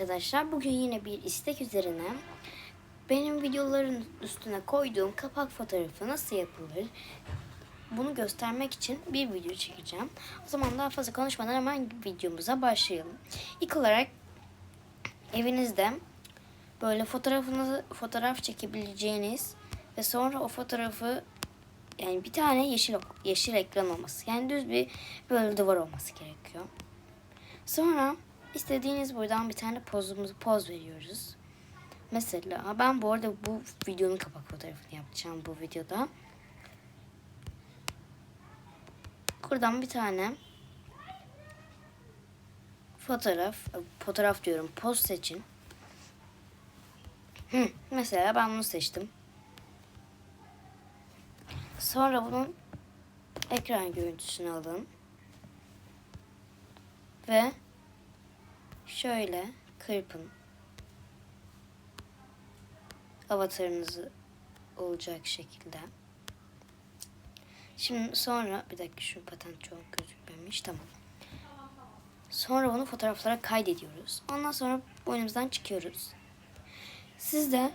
arkadaşlar. Bugün yine bir istek üzerine benim videoların üstüne koyduğum kapak fotoğrafı nasıl yapılır bunu göstermek için bir video çekeceğim. O zaman daha fazla konuşmadan hemen videomuza başlayalım. İlk olarak evinizde böyle fotoğrafınızı fotoğraf çekebileceğiniz ve sonra o fotoğrafı yani bir tane yeşil yeşil ekran olması. Yani düz bir böyle duvar olması gerekiyor. Sonra istediğiniz buradan bir tane pozumuzu poz veriyoruz. Mesela ben bu arada bu videonun kapak fotoğrafını yapacağım bu videoda. Buradan bir tane fotoğraf, fotoğraf diyorum poz seçin. Hı, mesela ben bunu seçtim. Sonra bunun ekran görüntüsünü alın. Ve şöyle kırpın. Avatarınızı olacak şekilde. Şimdi sonra bir dakika şu patent çok gözükmemiş. Tamam. Sonra bunu fotoğraflara kaydediyoruz. Ondan sonra oyunumuzdan çıkıyoruz. Sizde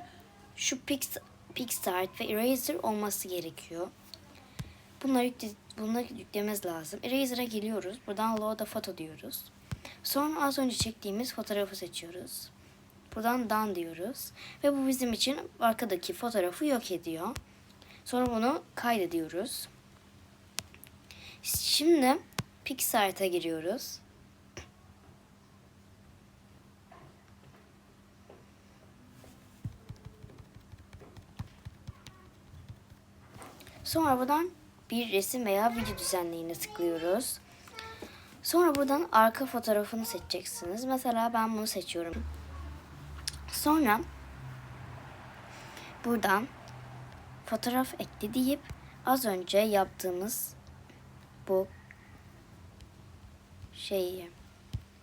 şu Pix, PixArt ve Eraser olması gerekiyor. Bunları, yükle, bunları yüklememiz lazım. Eraser'a geliyoruz. Buradan Load'a foto diyoruz. Sonra az önce çektiğimiz fotoğrafı seçiyoruz. Buradan done diyoruz. Ve bu bizim için arkadaki fotoğrafı yok ediyor. Sonra bunu kaydediyoruz. Şimdi PixArt'a giriyoruz. Sonra buradan bir resim veya video düzenleyine tıklıyoruz. Sonra buradan arka fotoğrafını seçeceksiniz. Mesela ben bunu seçiyorum. Sonra buradan fotoğraf ekle deyip az önce yaptığımız bu şeyi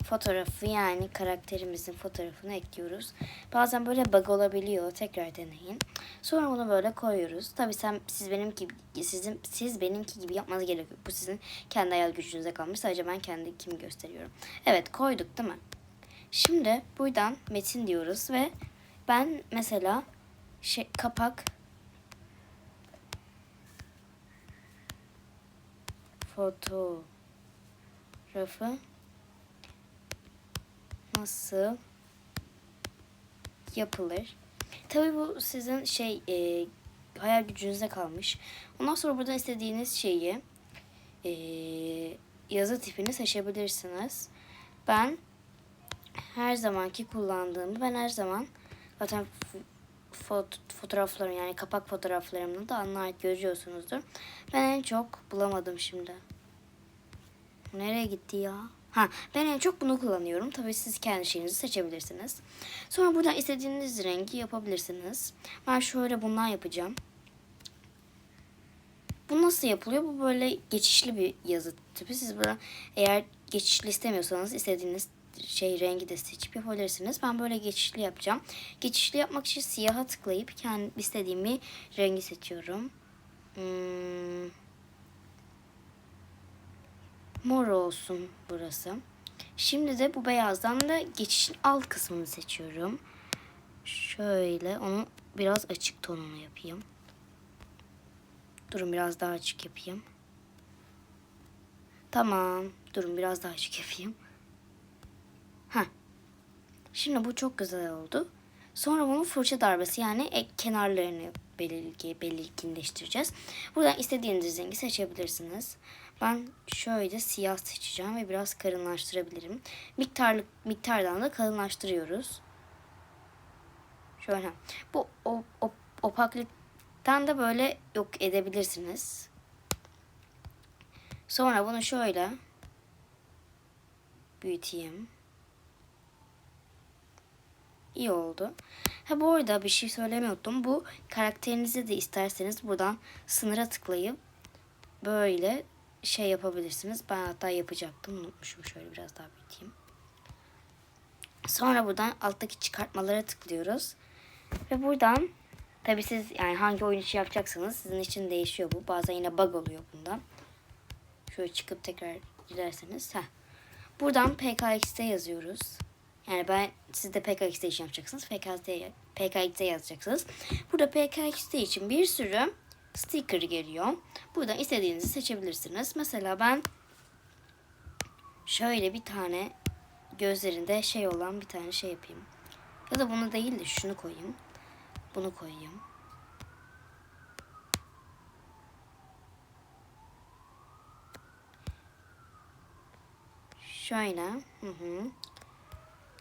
fotoğrafı yani karakterimizin fotoğrafını ekliyoruz. Bazen böyle bug olabiliyor. Tekrar deneyin. Sonra bunu böyle koyuyoruz. Tabii sen siz benimki sizin siz benimki gibi yapmanız gerekiyor. Bu sizin kendi hayal gücünüze kalmış. Sadece ben kendi kimi gösteriyorum. Evet koyduk değil mi? Şimdi buradan metin diyoruz ve ben mesela şey kapak fotoğrafı nasıl yapılır? Tabii bu sizin şey e, hayal gücünüze kalmış. Ondan sonra buradan istediğiniz şeyi e, yazı tipini seçebilirsiniz. Ben her zamanki kullandığımı ben her zaman zaten fot fotoğraflarım yani kapak fotoğraflarımda da anlayıp görüyorsunuzdur. Ben en çok bulamadım şimdi. Nereye gitti ya? Ha, ben en çok bunu kullanıyorum. Tabii siz kendi şeyinizi seçebilirsiniz. Sonra buradan istediğiniz rengi yapabilirsiniz. Ben şöyle bundan yapacağım. Bu nasıl yapılıyor? Bu böyle geçişli bir yazı tipi. Siz burada eğer geçişli istemiyorsanız istediğiniz şey rengi de seçip yapabilirsiniz. Ben böyle geçişli yapacağım. Geçişli yapmak için siyaha tıklayıp kendi istediğimi rengi seçiyorum. Hmm, mor olsun burası. Şimdi de bu beyazdan da geçişin alt kısmını seçiyorum. Şöyle onu biraz açık tonunu yapayım. Durun biraz daha açık yapayım. Tamam. Durun biraz daha açık yapayım. Ha. Şimdi bu çok güzel oldu. Sonra bunu fırça darbesi yani ek kenarlarını belirgi, belirginleştireceğiz. Buradan istediğiniz rengi seçebilirsiniz. Ben şöyle siyah seçeceğim ve biraz kalınlaştırabilirim. Miktarlık miktardan da kalınlaştırıyoruz. Şöyle. Bu o, o, opaklıktan da böyle yok edebilirsiniz. Sonra bunu şöyle büyüteyim. İyi oldu. Ha bu arada bir şey söylemiyordum. Bu karakterinizi de isterseniz buradan sınıra tıklayıp böyle şey yapabilirsiniz. Ben hatta yapacaktım. Unutmuşum. Şöyle biraz daha büyüteyim. Sonra buradan alttaki çıkartmalara tıklıyoruz. Ve buradan tabi siz yani hangi oyun için yapacaksanız sizin için değişiyor bu. Bazen yine bug oluyor bundan. Şöyle çıkıp tekrar girerseniz. Heh. Buradan PKX'de yazıyoruz. Yani ben siz de PKXD için yapacaksınız. PKXD, PKXD yazacaksınız. Burada PKXD için bir sürü sticker geliyor. Buradan istediğinizi seçebilirsiniz. Mesela ben şöyle bir tane gözlerinde şey olan bir tane şey yapayım. Ya da bunu değil de şunu koyayım. Bunu koyayım. Şöyle. Hı hı.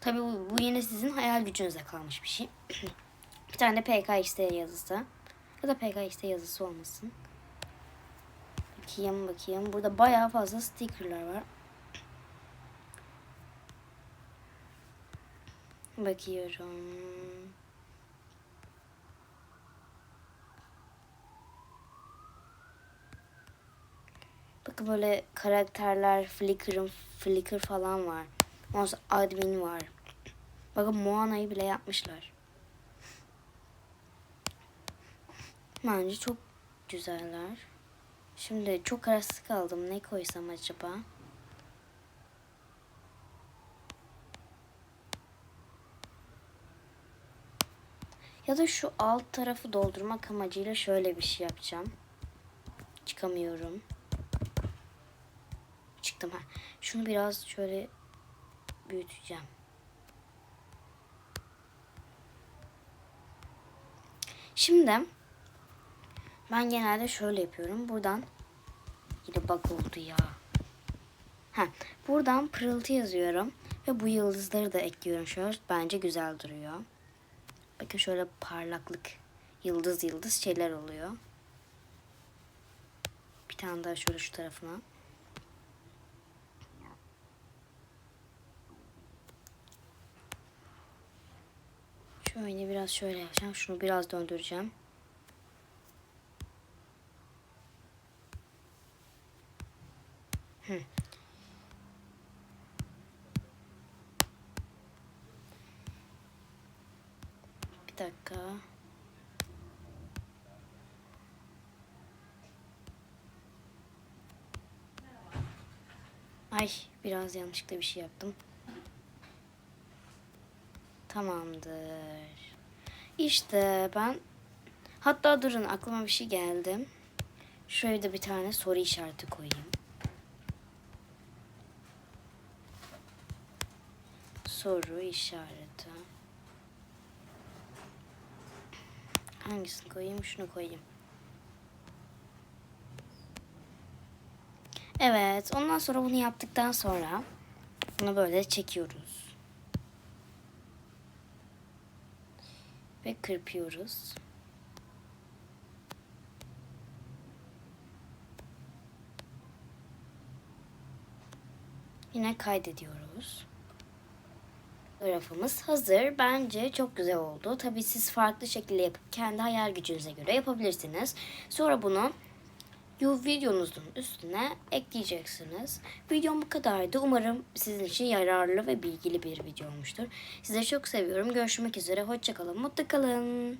Tabii bu, bu yine sizin hayal gücünüze kalmış bir şey. bir tane de PKXD yazısı. Ya da PKXD yazısı olmasın. Bakayım bakayım. Burada bayağı fazla stickerlar var. Bakıyorum. Bakın böyle karakterler, Flickr'ın Flickr falan var. Ondan admin var. Bakın Moana'yı bile yapmışlar. Bence çok güzeller. Şimdi çok kararsız kaldım. Ne koysam acaba? Ya da şu alt tarafı doldurmak amacıyla şöyle bir şey yapacağım. Çıkamıyorum. Çıktım ha. Şunu biraz şöyle büyüteceğim. Şimdi ben genelde şöyle yapıyorum. Buradan yine bak oldu ya. Ha, buradan pırıltı yazıyorum ve bu yıldızları da ekliyorum. Şöyle bence güzel duruyor. Bakın şöyle parlaklık, yıldız yıldız şeyler oluyor. Bir tane daha şöyle şu tarafına. Şöyle biraz şöyle yapacağım. Şunu biraz döndüreceğim. Hı. Bir dakika. Ay biraz yanlışlıkla bir şey yaptım. Tamamdır. İşte ben hatta durun aklıma bir şey geldi. Şöyle de bir tane soru işareti koyayım. Soru işareti. Hangisini koyayım? Şunu koyayım. Evet, ondan sonra bunu yaptıktan sonra bunu böyle çekiyoruz. Ve kırpıyoruz. Yine kaydediyoruz. Grafımız hazır. Bence çok güzel oldu. Tabii siz farklı şekilde yapıp kendi hayal gücünüze göre yapabilirsiniz. Sonra bunu bu videonuzun üstüne ekleyeceksiniz. Videom bu kadardı. Umarım sizin için yararlı ve bilgili bir video olmuştur. Sizi çok seviyorum. Görüşmek üzere. Hoşçakalın. Mutlu kalın.